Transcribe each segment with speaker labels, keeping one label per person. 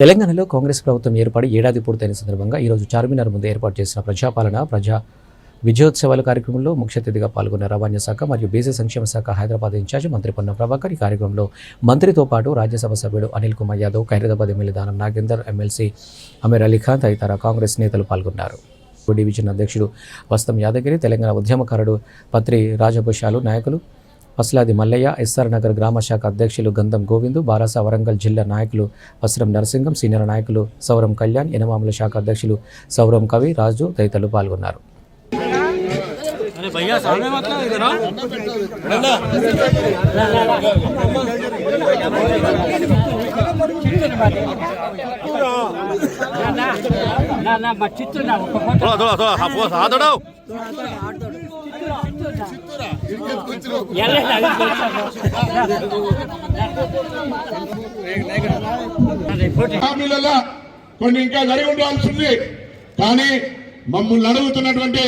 Speaker 1: తెలంగాణలో కాంగ్రెస్ ప్రభుత్వం ఏర్పడి ఏడాది పూర్తయిన సందర్భంగా ఈరోజు చార్మినార్ ముందు ఏర్పాటు చేసిన ప్రజాపాలన ప్రజా విజయోత్సవాల కార్యక్రమంలో ముఖ్య అతిథిగా పాల్గొన్న రవాణా శాఖ మరియు బీసీ సంక్షేమ శాఖ హైదరాబాద్ ఇన్ఛార్జ్ మంత్రి పొన్న ప్రభాకర్ ఈ కార్యక్రమంలో మంత్రితో పాటు రాజ్యసభ సభ్యుడు అనిల్ కుమార్ యాదవ్ ఖైరదాబాద్ ఎమ్మెల్యే దానం నాగేందర్ ఎమ్మెల్సీ అమీర్ అలీ ఖాన్ తదితర కాంగ్రెస్ నేతలు పాల్గొన్నారు. డివిజన్ అధ్యక్షుడు వస్తం యాదగిరి తెలంగాణ ఉద్యమకారుడు పత్రి రాజభూషాలు నాయకులు పస్లాది మల్లయ్య ఎస్ఆర్ నగర్ గ్రామ శాఖ అధ్యక్షులు గంధం గోవిందు బారాస వరంగల్ జిల్లా నాయకులు వస్త్రం నరసింగం సీనియర్ నాయకులు సౌరం కళ్యాణ్ యనమామల శాఖ అధ్యక్షులు సౌరం కవి రాజు తదితరులు పాల్గొన్నారు.
Speaker 2: నా నా నా ఒక్క ఫోటో.
Speaker 3: హామీలలో కొన్ని ఇంకా జరిగి ఉండాల్సింది. కానీ మమ్మల్ని అడుగుతున్నటువంటి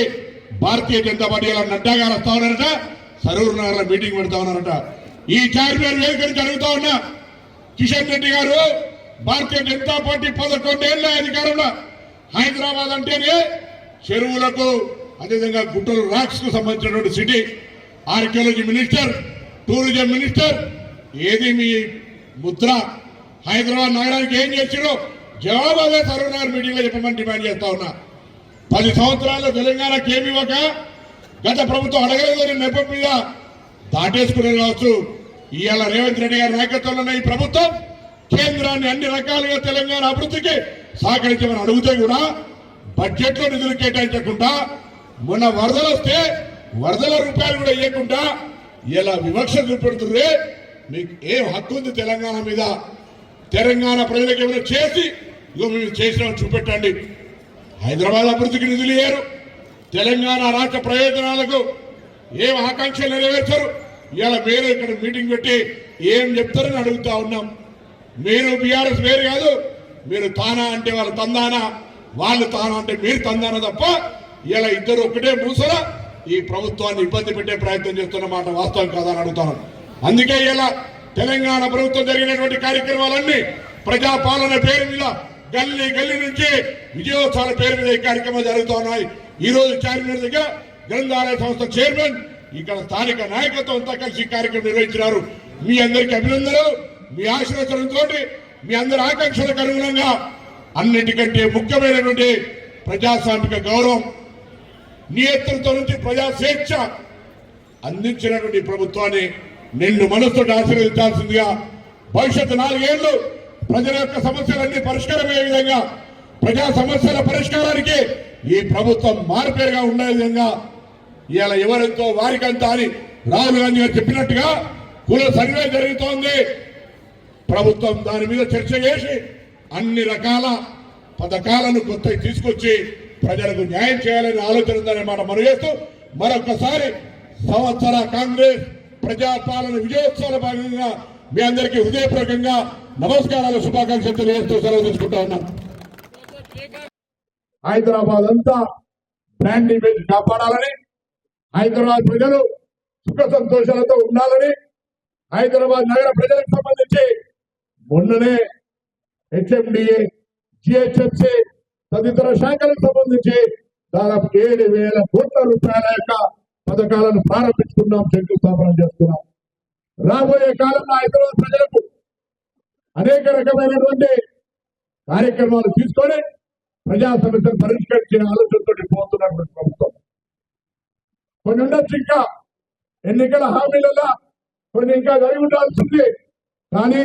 Speaker 3: భారతీయ జనతా పార్టీ అలా నడ్డా గారు వస్తా ఉన్నారట సరూర్ నగర్లో మీటింగ్ పెడతా ఉన్నారట. ఈ చార్మినార్ వేదిక నుంచి అడుగుతా ఉన్నా కిషన్ రెడ్డి గారు భారతీయ జనతా పార్టీ పదకొండేళ్ళ అధికారంలో హైదరాబాద్ అంటేనే చెరువులకు అదేవిధంగా గుంటూరు రాక్స్కు సంబంధించినటువంటి city archaeology minister tourism minister ఏది మీ ముద్ర? హైదరాబాద్ నగరానికి ఏం చేసిరో జవాబు అదే సర్వనగర్ మీటింగ్ చెప్పమని డిమాండ్ చేస్తా ఉన్నా. పది సంవత్సరాల్లో తెలంగాణకి ఏమి ఇవ్వక గత ప్రభుత్వం అడగలేదని నెపం మీద దాటేసుకునే కావచ్చు ఇవాళ రేవంత్ రెడ్డి గారి నాయకత్వంలో ఈ ప్రభుత్వం కేంద్రాన్ని అన్ని రకాలుగా తెలంగాణ అభివృద్ధికి సహకరించమని అడిగితే కూడా బడ్జెట్లో నిధులు కేటాయించకుండా మొన్న వరదలు వస్తే వరదల రూపాయలు కూడా ఇవ్వకుండా ఇలా వివక్ష చూపెడుతుంది మీకు ఏం హక్కు ఉంది తెలంగాణ మీద? తెలంగాణ ప్రజలకు ఏమైనా చేసి ఇదో మేము చేసినామని చూపెట్టండి. హైదరాబాద్ అభివృద్ధికి నిధులు ఇయ్యారు. తెలంగాణ రాష్ట్ర ప్రయోజనాలకు ఏం ఆకాంక్షలు నెరవేర్చారు? ఇవాళ మీరు ఇక్కడ మీటింగ్ పెట్టి ఏం చెప్తారని అడుగుతా ఉన్నాం. మీరు బీఆర్ఎస్ వేరు కాదు మీరు తానా అంటే వాళ్ళు తందానా? వాళ్ళు తానా అంటే మీరు తందానా తప్ప ఇలా ఇద్దరు ఒకటే మూసల? ఈ ప్రభుత్వాన్ని ఇబ్బంది పెట్టే ప్రయత్నం చేస్తున్న మాట వాస్తవం కాదని అడుగుతాను. అందుకే ఇలా తెలంగాణ ప్రభుత్వం జరిగినటువంటి కార్యక్రమాలన్నీ ప్రజాపాలన పేరు మీద గల్లీ గల్లీ నుంచి విజయోత్సవాల పేరు మీద ఈ కార్యక్రమాలు జరుగుతూ ఉన్నాయి. ఈ రోజు చార్మినార్ దగ్గర గ్రంథాలయ సంస్థ చైర్మన్ ఇక్కడ స్థానిక నాయకత్వం అంతా కలిసి కార్యక్రమం నిర్వహించినారు. మీ అందరికి అభినందనలు మీ ఆశీర్వచనంతో మీ అందరి ఆకాంక్షలకు అనుగుణంగా అన్నిటికంటే ముఖ్యమైనటువంటి ప్రజాస్వామిక గౌరవం నియత్తులతో నుంచి ప్రజా స్వేచ్ఛ అందించినటువంటి ప్రభుత్వాన్ని నిన్ను మనసుతో ఆశీర్వదించాల్సిందిగా భవిష్యత్తు నాలుగేళ్ళు ప్రజల యొక్క సమస్యలన్నీ పరిష్కారమయ్యే విధంగా ప్రజా సమస్యల పరిష్కారానికి ఈ ప్రభుత్వం మారుపేరుగా ఉండే విధంగా ఇవాళ ఎవరెంతో వారికంతా అని రాహుల్ గాంధీ గారు చెప్పినట్టుగా కుల సర్వే జరుగుతోంది. ప్రభుత్వం దాని మీద చర్చ చేసి అన్ని రకాల పథకాలను కొత్త తీసుకొచ్చి ప్రజలకు న్యాయం చేయాలని ఆలోచన ఉందని మాట మనం మనగేస్తూ మరొకసారి సంవత్సర కాంగ్రెస్ ప్రజాపాలన విజయోత్సవాల భాగంగా మీ అందరికీ హృదయపూర్వకంగా నమస్కారాలు శుభాకాంక్షలు తెలియజేస్తూ సెలవు తీసుకుంటా ఉన్నాం. హైదరాబాద్ అంతా బ్రాండ్ ఇమేజ్ కాపాడాలని హైదరాబాద్ ప్రజలు సుఖ సంతోషాలతో ఉండాలని హైదరాబాద్ నగర ప్రజలకు సంబంధించి మొన్ననే హెచ్ఎండిఏ జిహెచ్ఎంసి తదితర శాఖలకు సంబంధించి దాదాపు ఏడు వేల కోట్ల రూపాయల యొక్క పథకాలను ప్రారంభించుకున్నాం శంకుస్థాపన చేస్తున్నాం రాబోయే కాలంలో హైదరాబాద్ ప్రజలకు అనేక రకమైనటువంటి కార్యక్రమాలు తీసుకొని ప్రజా సమస్యలు పరిష్కరించే ఆలోచనతో పోతున్నటువంటి ప్రభుత్వం. కొన్ని ఉండొచ్చు ఇంకా. ఎన్నికల హామీలలో కొన్ని ఇంకా జరిగి ఉండాల్సింది. కానీ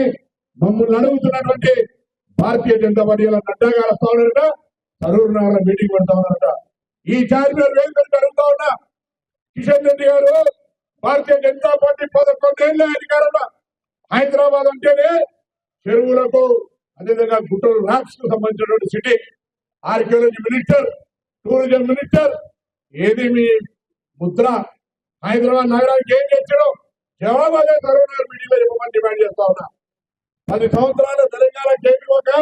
Speaker 3: మమ్మల్ని అడుగుతున్నటువంటి భారతీయ జనతా పార్టీ అలా నడ్డా గారు వస్తా ఉన్నారట నగర్ మీటింగ్ పెడతా ఉన్నారట ఈ చార్మినార్ వేదిక జరుగుతా ఉన్నా. కిషన్ రెడ్డి గారు భారతీయ జనతా పార్టీ పదకొండేళ్ళ అధికారంలో. హైదరాబాద్ అంటేనే చెరువులకు అదేవిధంగా గుంటూరు రాక్స్కు సంబంధించినటువంటి city archaeology minister tourism minister ఏది మీ ముద్ర? హైదరాబాద్ నగరానికి ఏం చేశాడో జవాబు అదే సర్వనగర్ మీడియాలో చెప్పమని డిమాండ్ చేస్తా ఉన్నా. పది సంవత్సరాలు తెలంగాణ ఏమి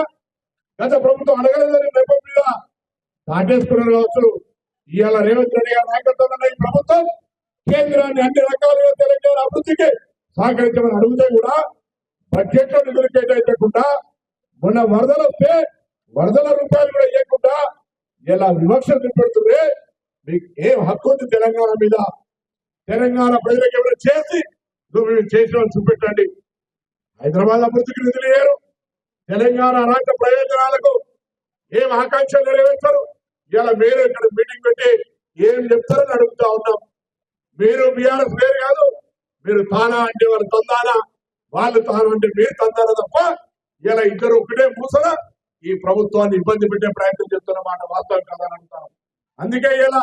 Speaker 3: గత ప్రభుత్వం అడగలేదని నెపం మీద రావచ్చు ఇవాళ రేవంత్ రెడ్డి గారి నాయకత్వంలో ఈ ప్రభుత్వం కేంద్రాన్ని అన్ని రకాలుగా తెలంగాణ అభివృద్ధికి సహకరించమని అడిగితే కూడా బడ్జెట్లో నిధులు కేటాయించకుండా మొన్న వరదలు వస్తే వరదల రూపాయలు కూడా ఇవ్వకుండా ఇలా వివక్ష చూపెడుతుంటే మీకు ఏం హక్కు ఉంది తెలంగాణ మీద? తెలంగాణ ప్రజలకు ఎవరైనా చేసి నువ్వు చేసిన వాళ్ళు చూపెట్టండి. హైదరాబాద్ అభివృద్ధికి నిధులు లేరు తెలంగాణ రాష్ట్ర ప్రయోజనాలకు ఏం ఆకాంక్ష నెరవేర్చరు? ఇలా మీరు ఇక్కడ మీటింగ్ పెట్టి ఏం చెప్తారని అడుగుతా ఉన్నాం. మీరు బీఆర్ఎస్ వేరు కాదు మీరు తానా అంటే వాళ్ళు తందానా? వాళ్ళు తాను అంటే మీరు తందానా తప్ప ఇలా ఇద్దరు ఒకటే మూసన ఈ ప్రభుత్వాన్ని ఇబ్బంది పెట్టే ప్రయత్నం చేస్తున్న మాట వాస్తవం కదా అంటారు అందుకే ఇలా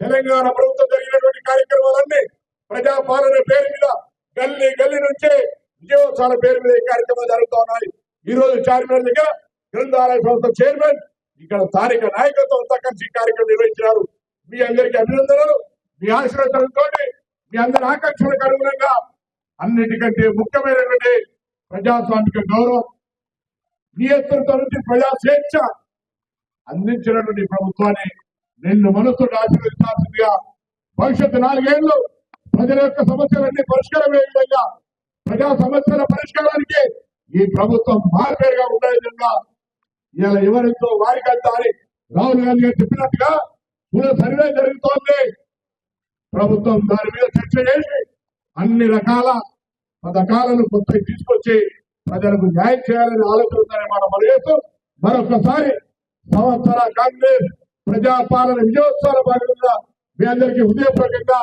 Speaker 3: తెలంగాణ ప్రభుత్వం జరిగినటువంటి కార్యక్రమాలన్నీ ప్రజాపాలన పేరు మీద గల్లీ గల్లీ నుంచే విజయోత్సవాల పేరు మీద ఈ కార్యక్రమాలు జరుగుతూ ఉన్నాయి. ఈ రోజు చార్మినార్ దగ్గర గ్రంథాలయ సంస్థ చైర్మన్ ఇక్కడ స్థానిక నాయకత్వంతో కలిసి కార్యక్రమం నిర్వహించినారు. మీ అందరికీ అభినందనలు మీ ఆశీర్వచనంతో మీ అందరి ఆకర్షణకు అనుగుణంగా అన్నిటికంటే ముఖ్యమైనటువంటి ప్రజాస్వామిక గౌరవం నియంత్రణతో నుంచి ప్రజా స్వేచ్ఛ అందించినటువంటి ప్రభుత్వాన్ని నిన్ను మనసు ఆశీర్వదించాల్సిందిగా భవిష్యత్తు నాలుగేళ్ళు ప్రజల యొక్క సమస్యలన్నీ పరిష్కారమయ్యే విధంగా ప్రజా సమస్యల పరిష్కారానికి ఈ ప్రభుత్వం మార్పేరుగా ఉండే విధంగా ఇలా ఎవరితో వారికి అని రాహుల్ గాంధీ గారు చెప్పినట్టుగా పునః సర్వే జరుగుతోంది. ప్రభుత్వం దాని మీద చర్చ చేసి అన్ని రకాల పథకాలను కొత్త తీసుకొచ్చి ప్రజలకు న్యాయం చేయాలని ఆలోచన ఉందని మనం మనవేస్తూ మరొకసారి సంవత్సర కాంగ్రెస్ ప్రజాపాలన విజయోత్సవాల భాగంగా మీ అందరికీ హృదయపూర్వకంగా